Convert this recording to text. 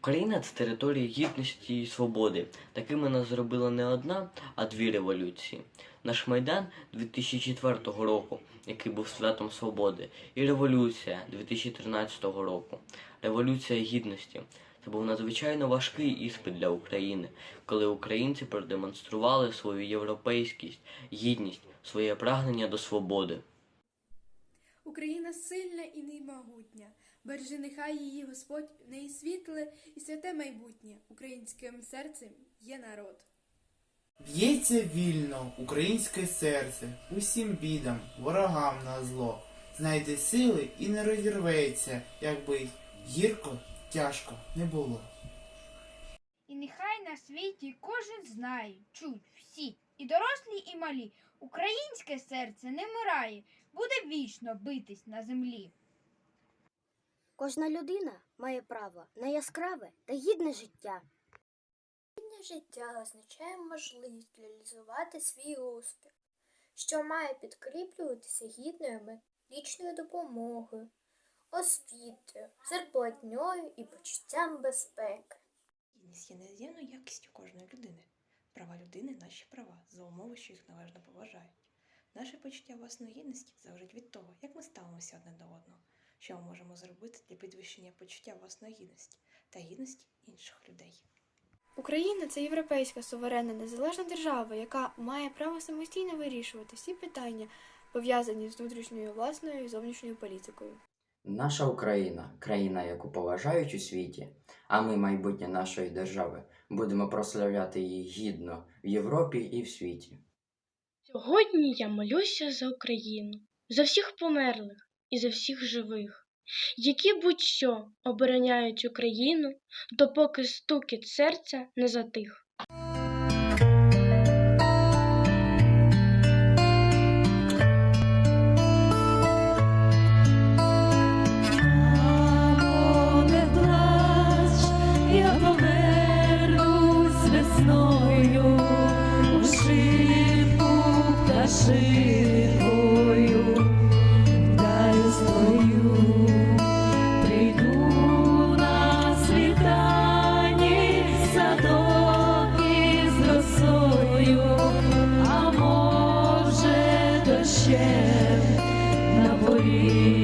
Україна це територія гідності і свободи. Такими нас зробила не одна, а дві революції. Наш Майдан 2004 року, який був святом свободи, і революція 2013 року, революція гідності. Це був надзвичайно важкий іспит для України, коли українці продемонстрували свою європейськість, гідність, своє прагнення до свободи. Україна сильна і неймогутня. Бережи нехай її Господь в неї світле і святе майбутнє. Українським серцем є народ. Б'ється вільно українське серце, усім бідам, ворогам на зло. Знайде сили і не розірветься, якби гірко, тяжко не було. І нехай на світі кожен знає, чуть всі, і дорослі, і малі. Українське серце не мирає, буде вічно битись на землі. Кожна людина має право на яскраве та гідне життя. Гідне життя означає можливість реалізувати свій успіх, що має підкріплюватися гідною медичною допомогою, освітою, зарплатньою і почуттям безпеки. Гідність є незмінною якістю кожної людини. Права людини наші права, за умови, що їх належно поважають. Наше почуття власної гідності залежить від того, як ми ставимося одне до одного, що ми можемо зробити для підвищення почуття власної гідності та гідності інших людей. Україна це європейська суверенна незалежна держава, яка має право самостійно вирішувати всі питання, пов'язані з внутрішньою власною і зовнішньою політикою. Наша Україна країна, яку поважають у світі, а ми, майбутнє нашої держави, будемо прославляти її гідно в Європі і в світі. Сьогодні я молюся за Україну, за всіх померлих і за всіх живих, які будь-що обороняють Україну, допоки стукіт серця не затих. Весною у шибку пташинкою, може на порі.